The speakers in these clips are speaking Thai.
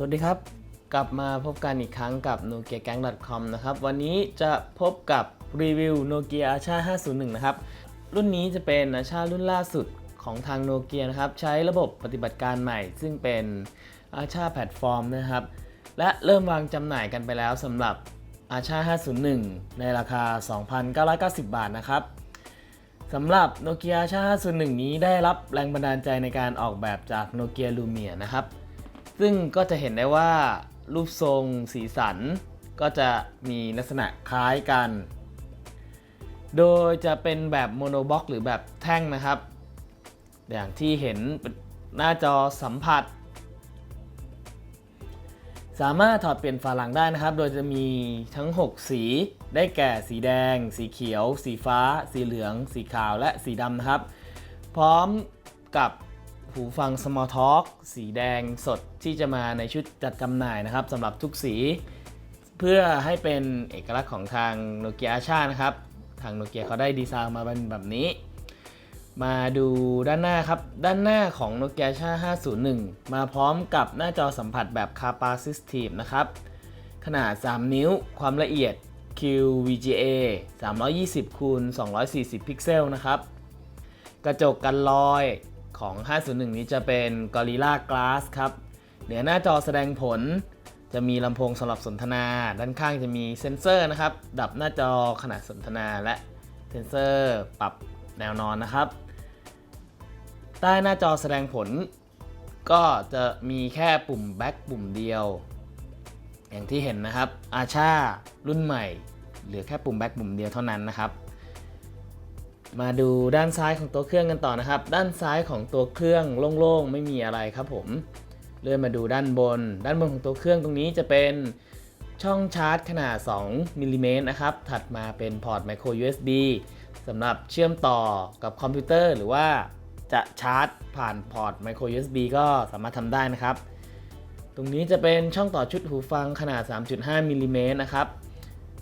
สวัสดีครับ กลับมาพบกันอีกครั้งกับ nokia gang com นะครับ วันนี้จะพบกับรีวิว nokia asha 501 นะครับ รุ่นนี้จะเป็น asha รุ่นล่าสุดของทาง nokia นะครับ ใช้ระบบปฏิบัติการใหม่ ซึ่งเป็น asha platform นะครับ และเริ่มวางจำหน่ายกันไปแล้วสำหรับ asha 501 ในราคา 2,990 บาทนะครับสำหรับ Nokia Asha 501 นี้ได้รับแรงบันดาลใจในการออกแบบจาก Nokia Lumia นะครับ ซึ่งก็จะเห็นได้ว่ารูปทรงสีสัน ก็จะมีลักษณะคล้ายกัน โดยจะเป็นแบบโมโนบล็อกหรือแบบแท่งนะครับ อย่างที่เห็นหน้าจอสัมผัส สามารถถอดเปลี่ยนฝาหลังได้นะครับ โดยจะมีทั้ง 6 สีได้แก่สีแดง สีเขียว สีฟ้า สีเหลือง สีขาวและสีดำนะครับ พร้อมกับ หูฟัง Small Talk สีแดงสดที่จะมาในชุดจัดจำหน่ายนะครับสำหรับทุกสี เพื่อให้เป็นเอกลักษณ์ของทาง Nokia Asha นะครับ ทาง Nokia เขาได้ดีไซน์มาเป็นแบบนี้ มาดูด้านหน้าครับ ด้านหน้าของ Nokia Asha 501 มาพร้อมกับหน้าจอสัมผัสแบบ Capacitive นะครับ ขนาด 3 นิ้วความละเอียด QVGA 320คูณ240 พิกเซลนะครับ กระจกกันรอย ของ 501 นี้จะเป็น Gorilla Glass ครับ เหนือหน้าจอแสดงผล จะมีลำโพงสำหรับสนทนา ด้านข้างจะมีเซ็นเซอร์นะครับ ดับหน้าจอขณะสนทนาและเซ็นเซอร์ปรับแนวนอนนะครับ ใต้หน้าจอแสดงผล ก็จะมีแค่ปุ่ม back ปุ่มเดียว อย่างที่เห็นนะครับ อาชารุ่นใหม่ เหลือแค่ปุ่ม back ปุ่มเดียวเท่านั้นนะครับ มาดูด้านซ้ายของตัวเครื่องกันต่อนะครับ ด้านซ้ายของตัวเครื่องโล่งๆ ไม่มีอะไรครับผม เลื่อนมาดูด้านบน ด้านบนของตัวเครื่องตรงนี้จะเป็นช่องชาร์จขนาด 2มิลลิเมตรนะครับ ถัดมาเป็นพอร์ต micro USB สำหรับเชื่อมต่อกับคอมพิวเตอร์ หรือว่าจะชาร์จผ่านพอร์ต micro USB ก็สามารถทำได้นะครับ ตรงนี้จะเป็นช่องต่อชุดหูฟังขนาด 3.5มิลลิเมตรนะครับ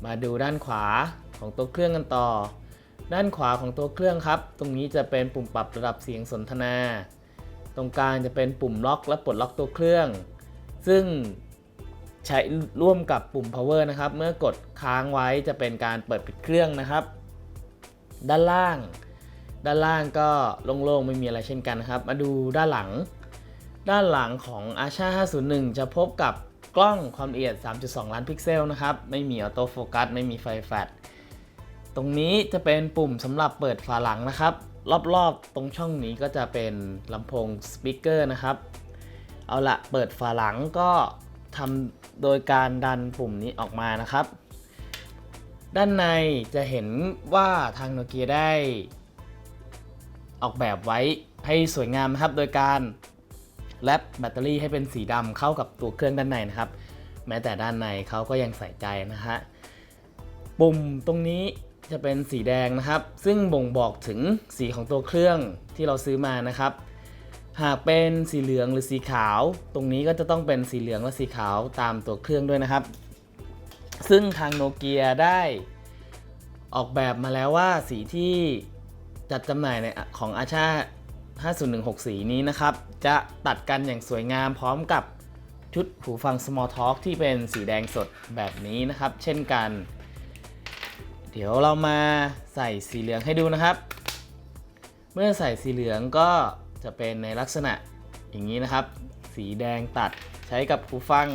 มาดูด้านขวาของตัวเครื่องกันต่อ ด้านขวาของตัวเครื่องครับ ตรงนี้จะเป็นปุ่มปรับระดับเสียงสนทนา ตรงกลางจะเป็นปุ่มล็อกและปลดล็อกตัวเครื่อง ซึ่งใช้ร่วมกับปุ่ม power นะครับ เมื่อกดค้างไว้จะเป็นการเปิดปิดเครื่องนะครับ ด้านล่าง ด้านล่างก็โล่งๆ ไม่มีอะไรเช่นกันนะครับ มาดูด้านหลัง ด้านหลังของ Asha 501 จะพบกับกล้องความละเอียด 3.2 ล้านพิกเซลนะครับ ไม่มีออโต้โฟกัส ไม่มีไฟแฟลช ตรงนี้จะเป็นปุ่มสำหรับเปิดฝาหลังนะครับ รอบๆ ตรงช่องนี้ก็จะเป็นลำโพงสปีกเกอร์นะครับ เอาละเปิดฝาหลังก็ทำโดยการดันปุ่มนี้ออกมานะครับ ด้านในจะเห็นว่าทางโนเกียได้ ออกแบบไว้ให้สวยงามนะครับ โดยการแรปแบตเตอรี่ให้เป็นสีดำเข้ากับตัวเครื่องด้านในนะครับ แม้แต่ด้านในเขาก็ยังใส่ใจนะฮะปุ่มตรงนี้ จะเป็นสีแดงนะครับ ซึ่งบ่งบอกถึงสีของตัวเครื่องที่เราซื้อมานะครับ หากเป็นสีเหลืองหรือสีขาว ตรงนี้ก็จะต้องเป็นสีเหลืองและสีขาวตามตัวเครื่องด้วยนะครับ ซึ่งทางโนเกียได้ออกแบบมาแล้วว่าสีที่จัดจำหน่ายในของอาชา5016 สีนี้นะครับ จะตัดกันอย่างสวยงามพร้อมกับชุดหูฟัง Small Talk ที่เป็นสีแดงสดแบบนี้นะครับ เช่นกัน เดี๋ยวเรามาใส่สีเหลืองให้ดูนะครับ เมื่อใส่สีเหลืองก็จะเป็นในลักษณะอย่างนี้นะครับ สีแดงตัดใช้กับหูฟัง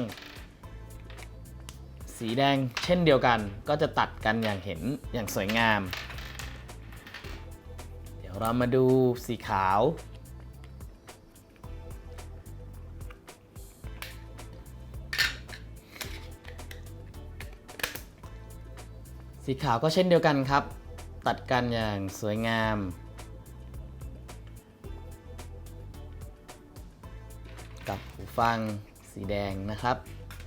สีแดงเช่นเดียวกัน ก็จะตัดกันอย่างเห็นอย่างสวยงาม เดี๋ยวเรามาดูสีขาว สีขาวก็เช่นเดียวกันครับ ตัดกันอย่างสวยงาม กับหูฟังสีแดงนะครับ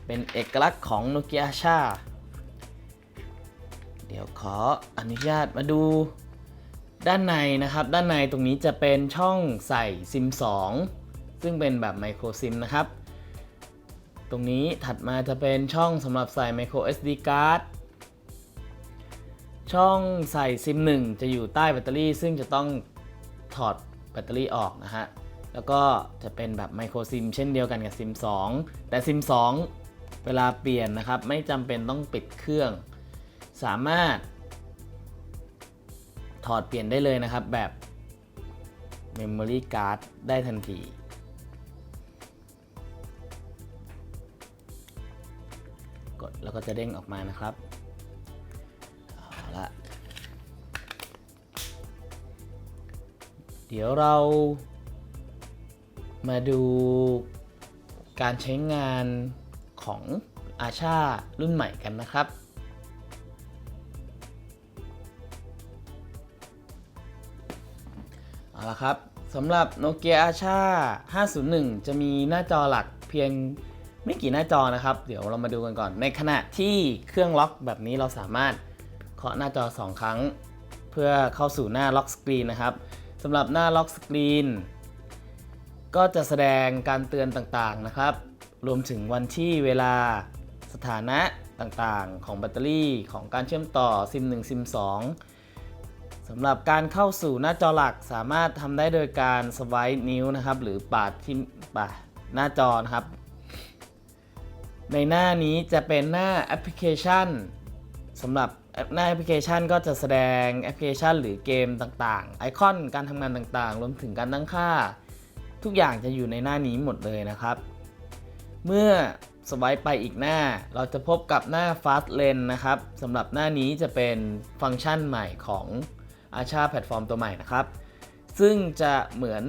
เป็นเอกลักษณ์ของ Nokia Asha เดี๋ยวขออนุญาตมาดูด้านในนะครับ ด้านในตรงนี้จะเป็นช่องใส่ซิม 2 ซึ่งเป็นแบบไมโครซิมนะครับ ตรงนี้ถัดมาจะเป็นช่องสำหรับใส่ micro SD card ช่องใส่ซิม1 จะอยู่ใต้แบตเตอรี่ ซึ่งจะต้องถอดแบตเตอรี่ออกนะฮะ แล้วก็จะเป็นแบบไมโครซิมเช่นเดียวกันกับซิม2 แต่ซิม2 เวลาเปลี่ยนนะครับ ไม่จำเป็นต้องปิดเครื่อง สามารถ ถอดเปลี่ยนได้เลยนะครับแบบ Memory Card ได้ทันทีกดแล้วก็จะเด้งออกมานะครับ เดี๋ยวเรามาดูการใช้งานของอาชารุ่นใหม่กันนะครับ เอาละครับสำหรับ Nokia Asha 501 จะมีหน้าจอหลักเพียงไม่กี่หน้าจอนะครับ เดี๋ยวเรามาดูกันก่อน ในขณะที่เครื่องล็อกแบบนี้เราสามารถเคาะหน้าจอ 2 ครั้ง เพื่อเข้าสู่หน้าล็อกสกรีนนะครับ สำหรับหน้าล็อกสกรีนก็จะแสดงการเตือนต่างๆนะครับ รวมถึงวันที่เวลาสถานะต่างๆ ของแบตเตอรี่ของการเชื่อมต่อซิม1ซิม2สำหรับการเข้าสู่หน้าจอหลักสามารถทำได้โดยการสไวป์นิ้วนะครับ หรือปาดที่ปาดหน้าจอนะครับ ในหน้านี้จะเป็นหน้าแอปพลิเคชันสำหรับ หน้าแอปพลิเคชันก็จะแสดงแอปพลิเคชันหรือเกมต่างๆ ไอคอนการทำงานต่างๆ รวมถึงการตั้งค่า ทุกอย่างจะอยู่ในหน้านี้หมดเลยนะครับ เมื่อสไวป์ไปอีกหน้า เราจะพบกับหน้า Fast Lane นะครับสำหรับหน้านี้จะเป็นฟังก์ชันใหม่ของอาชาแพลตฟอร์มตัวใหม่นะครับ ซึ่งจะเหมือน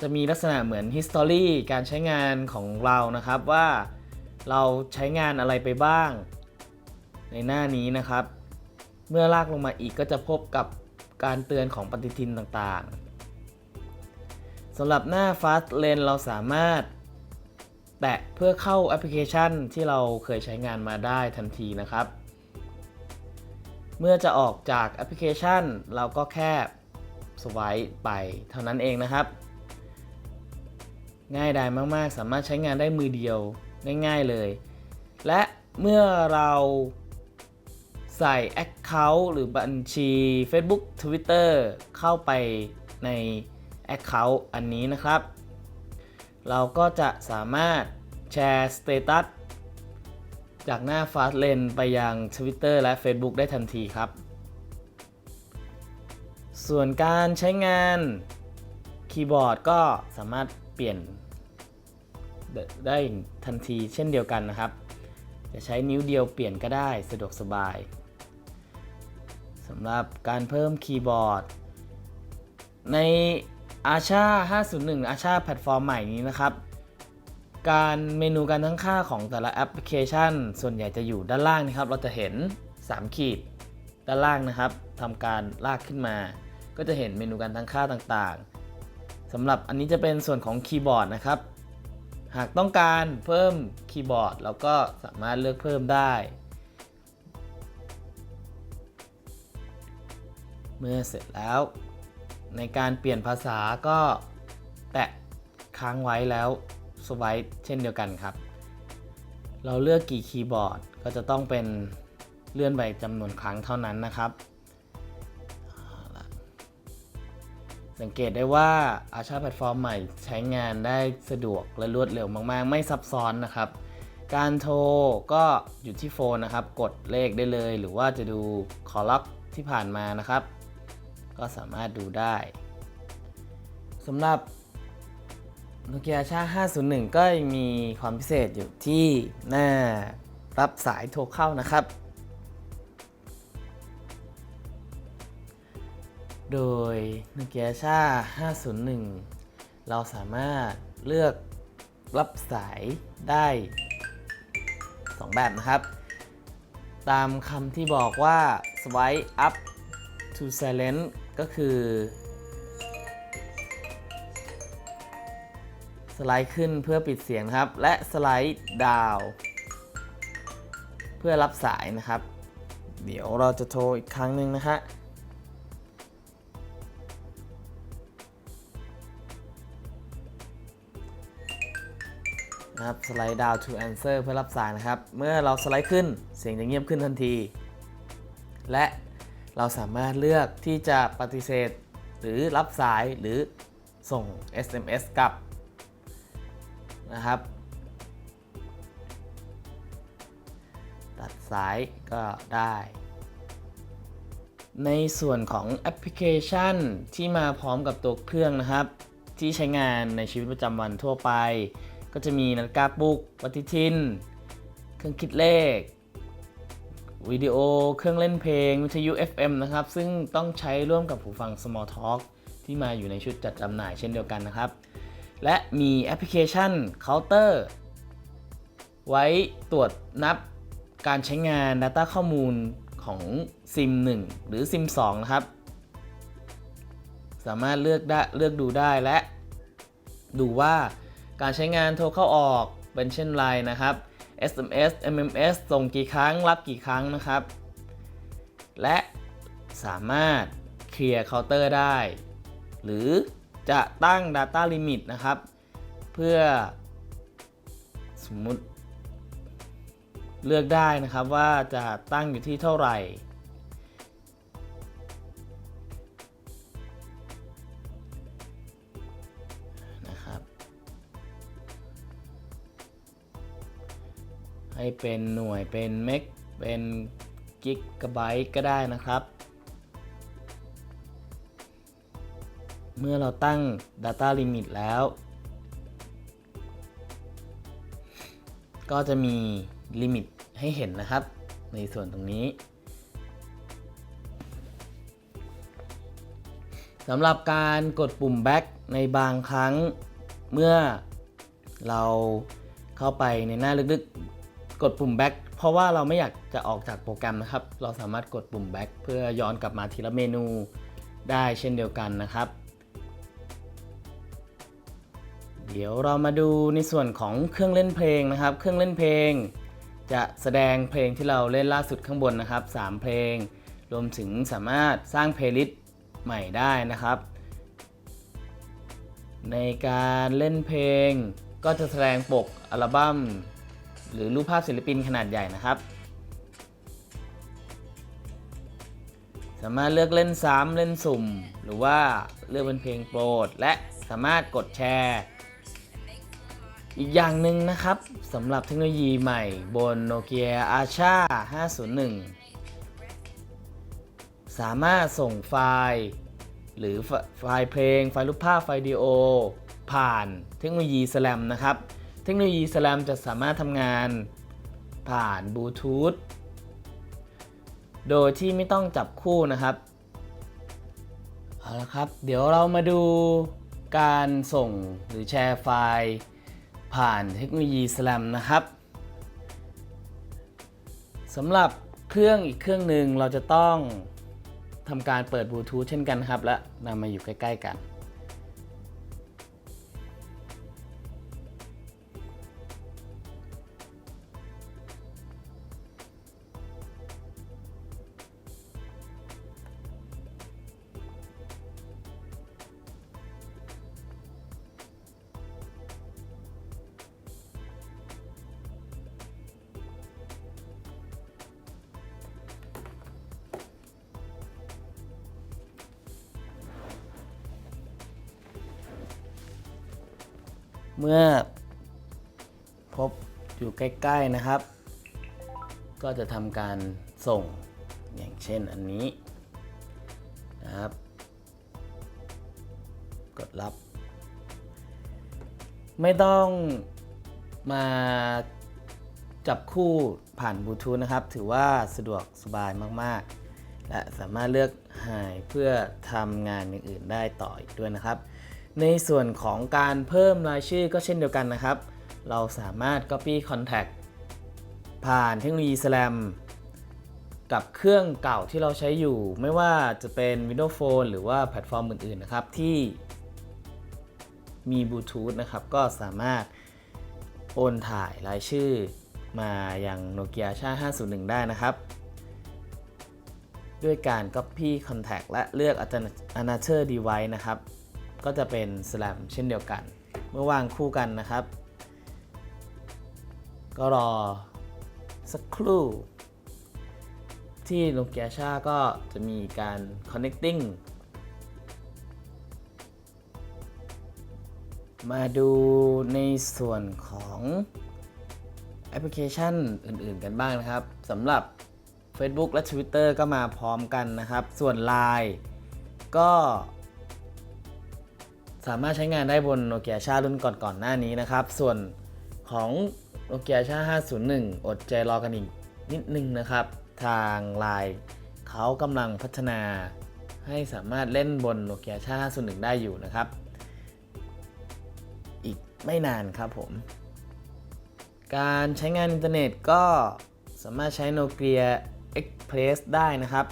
จะมีลักษณะเหมือน History การใช้งานของเรานะครับว่าเราใช้งานอะไรไปบ้าง ในหน้านี้นะครับ เมื่อลากลงมาอีกก็จะพบกับการเตือนของปฏิทินต่างๆสำหรับหน้า Fast Lane เราสามารถ แตะเพื่อเข้าแอปพลิเคชันที่เราเคยใช้งานมาได้ทันทีนะครับ เมื่อจะออกจากแอปพลิเคชัน เราก็แค่สวป์ไปเท่านั้นเองนะครับ ง่ายดายมากๆ สามารถใช้งานได้มือเดียวง่าย ๆเลย และเมื่อเรา ใส่ Account หรือบัญชี Facebook Twitter เข้าไปใน Account อันนี้นะครับ เราก็จะสามารถแชร์สเตตัสจากหน้า Fastlane ไปยัง Twitter และ Facebook ได้ทันทีครับ ส่วนการใช้งานคีย์บอร์ดก็สามารถเปลี่ยนได้ทันทีเช่นเดียวกันนะครับ จะใช้นิ้วเดียวเปลี่ยนก็ได้สะดวกสบาย สำหรับการเพิ่มคีย์บอร์ด ใน Asha 501 Asha แพลตฟอร์มใหม่นี้นะครับ การเมนูการตั้งค่าของแต่ละแอปพลิเคชัน ส่วนใหญ่จะอยู่ด้านล่างนะครับ เราจะเห็น 3 ขีดด้านล่างนะครับทำการลากขึ้นมา ก็จะเห็นเมนูการตั้งค่าต่างๆสำหรับอันนี้จะเป็นส่วนของคีย์บอร์ดนะครับ หากต้องการเพิ่มคีย์บอร์ดเราก็สามารถเลือกเพิ่มได้ เมื่อเสร็จแล้ว ในการเปลี่ยนภาษาก็แตะค้างไว้แล้วสวป์เช่นเดียวกันครับ เราเลือกกี่คีย์บอร์ดก็จะต้องเป็นเลื่อนไปจำนวนครั้งเท่านั้นนะครับ สังเกตได้ว่าอาชาแพลตฟอร์มใหม่ใช้งานได้สะดวกและรวดเร็วมากๆ ไม่ซับซ้อนนะครับ การโทรก็อยู่ที่โฟนนะครับ กดเลขได้เลย หรือว่าจะดูคอล็อกที่ผ่านมานะครับ ก็สามารถดูได้สำหรับโนเกียชา501 ก็ยังมีความพิเศษอยู่ที่หน้ารับสายโทรเข้านะครับ โดยโนเกียชา501 เราสามารถเลือกรับสายได้ 2 แบบนะครับ ตามคำที่บอกว่า swipe up to silent ก็คือ สไลด์ขึ้นเพื่อปิดเสียงครับ และสไลด์ดาวเพื่อรับสายนะครับ เดี๋ยวเราจะโทรอีกครั้งหนึ่งนะฮะนะครับสไลด์ดาว to answer เพื่อรับสายนะครับ เมื่อเราสไลด์ขึ้นเสียงจะเงียบขึ้นทันที และ เราสามารถเลือกที่จะปฏิเสธ หรือรับสายหรือส่ง SMS กลับนะครับ ตัดสายก็ได้ ในส่วนของแอปพลิเคชันที่มาพร้อมกับตัวเครื่องนะครับ ที่ใช้งานในชีวิตประจำวันทั่วไป ก็จะมีนาฬิกาปลุกปฏิทิน เครื่องคิดเลข วิดีโอ เครื่องเล่นเพลง วิทยุ FM นะครับ ซึ่งต้องใช้ร่วมกับหูฟัง Small Talk ที่มาอยู่ในชุดจัดจำหน่ายเช่นเดียวกันนะครับ และมีแอปพลิเคชัน Counter ไว้ตรวจนับการใช้งาน Data ข้อมูลของ SIM 1 หรือ SIM 2 นะครับ สามารถเลือกได้เลือกดูได้และ ดูว่าการใช้งานโทรเข้าออกเป็นเช่นไรนะครับ SMS MMS ส่งกี่ครั้งรับกี่ครั้งนะครับ และสามารถเคลียร์เคาน์เตอร์ได้ หรือจะตั้ง Data Limit นะครับ เพื่อสมมุติเลือกได้นะครับว่าจะตั้งอยู่ที่เท่าไหร่ ให้เป็นหน่วยเป็นเมกเป็นกิกะไบต์ก็ได้นะครับ เมื่อเราตั้ง Data Limit แล้ว ก็จะมีลิมิตให้เห็นนะครับ ในส่วนตรงนี้สำหรับการกดปุ่ม back ในบางครั้ง เมื่อเราเข้าไปในหน้าลึกๆ กดปุ่ม back เพราะว่าเราไม่อยากจะออกจากโปรแกรมนะครับ เราสามารถกดปุ่ม back เพื่อย้อนกลับมาทีละเมนูได้เช่นเดียวกันนะครับ เดี๋ยวเรามาดูในส่วนของเครื่องเล่นเพลงนะครับ เครื่องเล่นเพลง จะแสดงเพลงที่เราเล่นล่าสุดข้างบนนะครับ 3 เพลง รวมถึงสามารถสร้างเพลย์ลิสต์ใหม่ได้นะครับ ในการเล่นเพลงก็จะแสดงปกอัลบั้ม หรือรูปภาพศิลปินขนาดใหญ่นะครับ สามารถเลือกเล่นซ้ำเล่นสุ่ม หรือว่าเลือกเป็นเพลงโปรด และสามารถกดแชร์ อีกอย่างหนึ่งนะครับสำหรับเทคโนโลยีใหม่บน Nokia Asha 501 สามารถส่งไฟล์ หรือไฟล์เพลง ไฟล์รูปภาพไฟล์วิดีโอ ผ่านเทคโนโลยี SLAM นะครับ เทคโนโลยี SLAM จะสามารถทำงานผ่านบลูทูธโดยที่ไม่ต้องจับคู่นะครับ เอาละครับ เดี๋ยวเรามาดูการส่งหรือแชร์ไฟล์ ผ่านเทคโนโลยี SLAM นะครับสำหรับเครื่องอีกเครื่องหนึ่งเราจะต้องทำการเปิดบลูทูธเช่นกันครับ และนำมาอยู่ใกล้ ๆ กัน เมื่อพบอยู่ใกล้ ๆ นะครับ ก็จะทำการส่งอย่างเช่นอันนี้นะครับ กดรับ ไม่ต้องมาจับคู่ผ่านบลูทูธนะครับ ถือว่าสะดวกสบายมาก ๆ และสามารถเลือกหายเพื่อทำงานอย่างอื่นได้ต่ออีกด้วยนะครับ ในส่วนของการเพิ่มรายชื่อก็เช่นเดียวกันนะครับ เราสามารถ Copy Contact ผ่านเทคโนโลยี SLAM กับเครื่องเก่าที่เราใช้อยู่ ไม่ว่าจะเป็น Windows Phone หรือว่าแพลตฟอร์มอื่นๆนะครับ ที่มีบลูทูธนะครับ ก็สามารถโอนถ่ายรายชื่อมาอยัง Nokia s h a 501 ได้นะครับ ด้วยการ Copy Contact และเลือก Another Device นะครับ ก็จะเป็น SLAM เช่นเดียวกัน เมื่อวางคู่กันนะครับ ก็รอสักครู่ ที่ Nokia s h a ก็จะมีการ connecting มาดูในส่วนของแอปพลิเคชันอื่นๆกันบ้างนะครับสำหรับ Facebook และ Twitter ก็มาพร้อมกันนะครับ ส่วน Line ก็ สามารถใช้งานได้บน Nokia ชารุ่นก่อนๆหน้านี้นะครับ ส่วนของ Nokia ชา501 อดใจรอกันอีกนิดนึงนะครับ ทาง Line เขากำลังพัฒนาให้สามารถเล่นบน Nokia ชา501 ได้อยู่นะครับ อีกไม่นานครับผม การใช้งานอินเทอร์เน็ตก็สามารถใช้ Nokia Express ได้นะครับ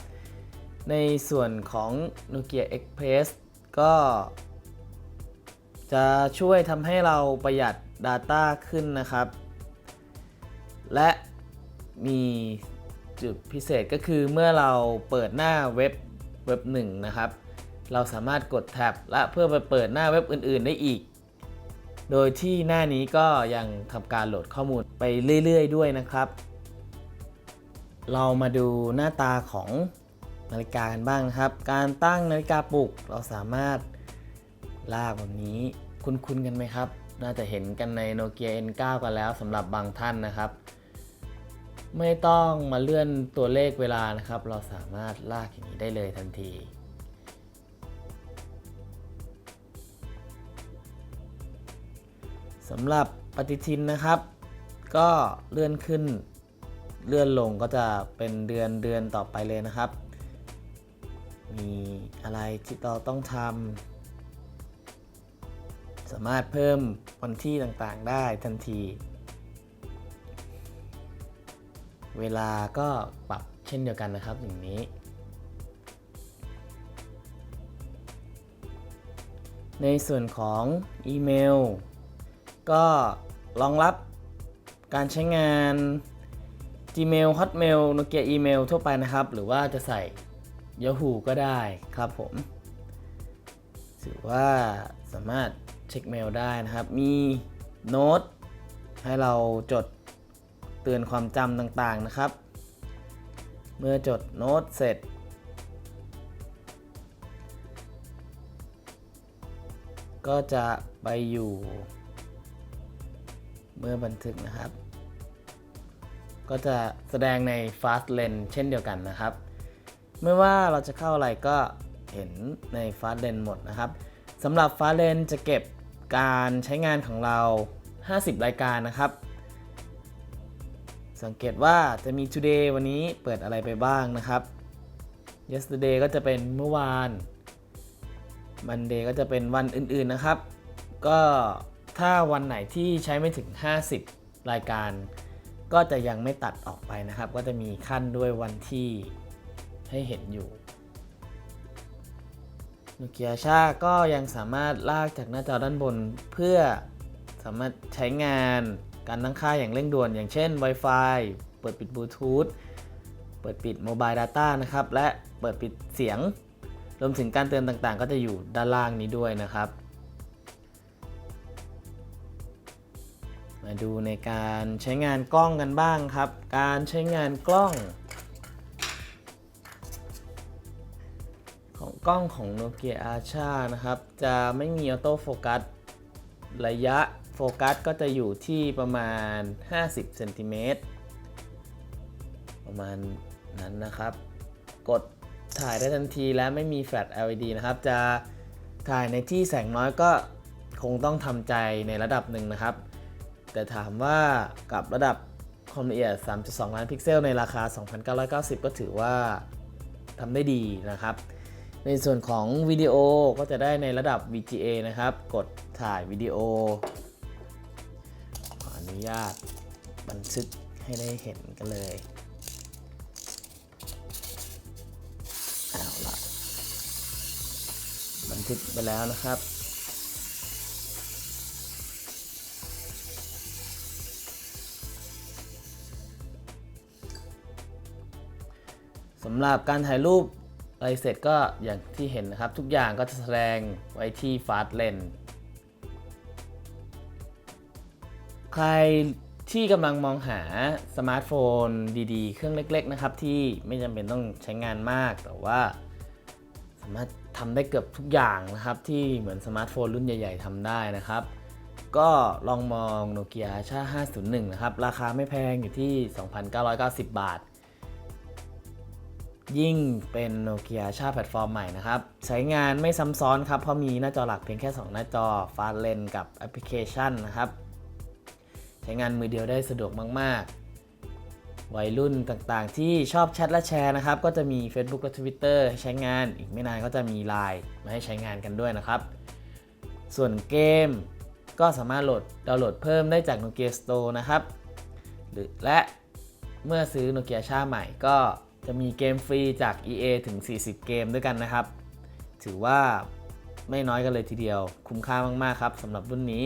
ในส่วนของ Nokia Express ก็ จะช่วยทำให้เราประหยัด Data ขึ้นนะครับ และมีจุดพิเศษก็คือเมื่อเราเปิดหน้าเว็บเว็บหนึ่งนะครับ เราสามารถกดแท็บและเพื่อไปเปิดหน้าเว็บอื่น ๆ ได้อีก โดยที่หน้านี้ก็ยังทำการโหลดข้อมูลไปเรื่อย ๆ ด้วยนะครับ เรามาดูหน้าตาของนาฬิกากันบ้างนะครับ การตั้งนาฬิกาปลุกเราสามารถ ลากแบบนี้ คุ้นๆกันไหมครับ น่าจะเห็นกันใน Nokia N9 กันแล้วสำหรับบางท่านนะครับ ไม่ต้องมาเลื่อนตัวเลขเวลานะครับ เราสามารถลากอย่างนี้ได้เลยทันทีสำหรับปฏิทินนะครับ ก็เลื่อนขึ้นเลื่อนลงก็จะเป็นเดือนเดือนต่อไปเลยนะครับ มีอะไรที่เราต้องทำ สามารถเพิ่มวันที่ต่างๆได้ทันที เวลาก็ปรับเช่นเดียวกันนะครับอย่างนี้ ในส่วนของอีเมล ก็รองรับการใช้งาน Gmail Hotmail Nokia Email ทั่วไปนะครับ หรือว่าจะใส่ Yahoo ก็ได้ครับผม ถือว่าสามารถ เช็คเมลได้นะครับ มีโน้ตให้เราจดเตือนความจำต่างๆนะครับ เมื่อจดโน้ตเสร็จ ก็จะไปอยู่ เมื่อบันทึกนะครับ ก็จะแสดงใน Fast Lane เช่นเดียวกันนะครับ ไม่ว่าเราจะเข้าอะไรก็เห็นใน Fast Lane หมดนะครับสำหรับ Fast Lane จะเก็บ การใช้งานของเรา 50 รายการนะครับ สังเกตว่าจะมี Today วันนี้เปิดอะไรไปบ้างนะครับ Yesterday ก็จะเป็นเมื่อวาน Monday ก็จะเป็นวันอื่นๆนะครับ ก็ถ้าวันไหนที่ใช้ไม่ถึง 50 รายการ ก็จะยังไม่ตัดออกไปนะครับ ก็จะมีขั้นด้วยวันที่ให้เห็นอยู่ นเกียชาก็ยังสามารถลากจากหน้าจอด้านบน เพื่อสามารถใช้งานการตั้งค่าอย่างเร่งด่วน อย่างเช่น Wi-Fi เปิดปิดบลูทูธเปิดปิดโมบายดาต้านะครับ และเปิดปิดเสียง รวมถึงการเตือนต่างๆ ก็จะอยู่ด้านล่างนี้ด้วยนะครับ มาดูในการใช้งานกล้องกันบ้างครับ การใช้งานกล้อง ของกล้องของ Nokia Archa นะครับ จะไม่มีออโต้โฟกัสระยะโฟกัสก็จะอยู่ที่ประมาณ 50เซนติเมตรประมาณนั้นนะครับ กดถ่ายได้ทันทีและไม่มีแฟลช LED นะครับ จะถ่ายในที่แสงน้อยก็คงต้องทำใจในระดับหนึ่งนะครับ แต่ถามว่ากับระดับความละเอียด 3.2 ล้านพิกเซลในราคา 2,990 ก็ถือว่าทำได้ดีนะครับ ในส่วนของวิดีโอก็จะได้ในระดับ VGA นะครับ กดถ่ายวิดีโอ ขออนุญาตบันทึกให้ได้เห็นกันเลยเอาละบันทึกไปแล้วนะครับสำหรับการถ่ายรูป ไรเสร็จก็อย่างที่เห็นนะครับ ทุกอย่างก็จะแสดงไว้ที่ Fast Lane ใครที่กำลังมองหาสมาร์ทโฟนดีๆ เครื่องเล็กๆนะครับ ที่ไม่จำเป็นต้องใช้งานมาก แต่ว่า สามารถทำได้เกือบทุกอย่างนะครับ ที่เหมือนสมาร์ทโฟนรุ่นใหญ่ๆทำได้นะครับ ก็ลองมองโนเกียชา501 นะครับ ราคาไม่แพงอยู่ที่ 2,990 บาท ยิ่งเป็นโนเกียชาแพลตฟอร์มใหม่นะครับ ใช้งานไม่ซ้ำซ้อนครับ เพราะมีหน้าจอหลักเพียงแค่ 2 หน้าจอฟาสเลนกับแอปพลิเคชันนะครับ ใช้งานมือเดียวได้สะดวกมาก ๆ วัยรุ่นต่างๆ ที่ชอบแชทและแชร์นะครับ ก็จะมี Facebook และ Twitter ให้ใช้งานอีกไม่นานก็จะมี Line มาให้ใช้งานกันด้วยนะครับ ส่วนเกมก็สามารถโหลดดาวน์โหลดเพิ่มได้จาก Nokia Store นะครับหรือและเมื่อซื้อ Nokia ชาใหม่ก็ จะมีเกมฟรีจาก EA ถึง 40 เกมด้วยกันนะครับ ถือว่าไม่น้อยกันเลยทีเดียว คุ้มค่ามาก ๆ ครับสำหรับรุ่นนี้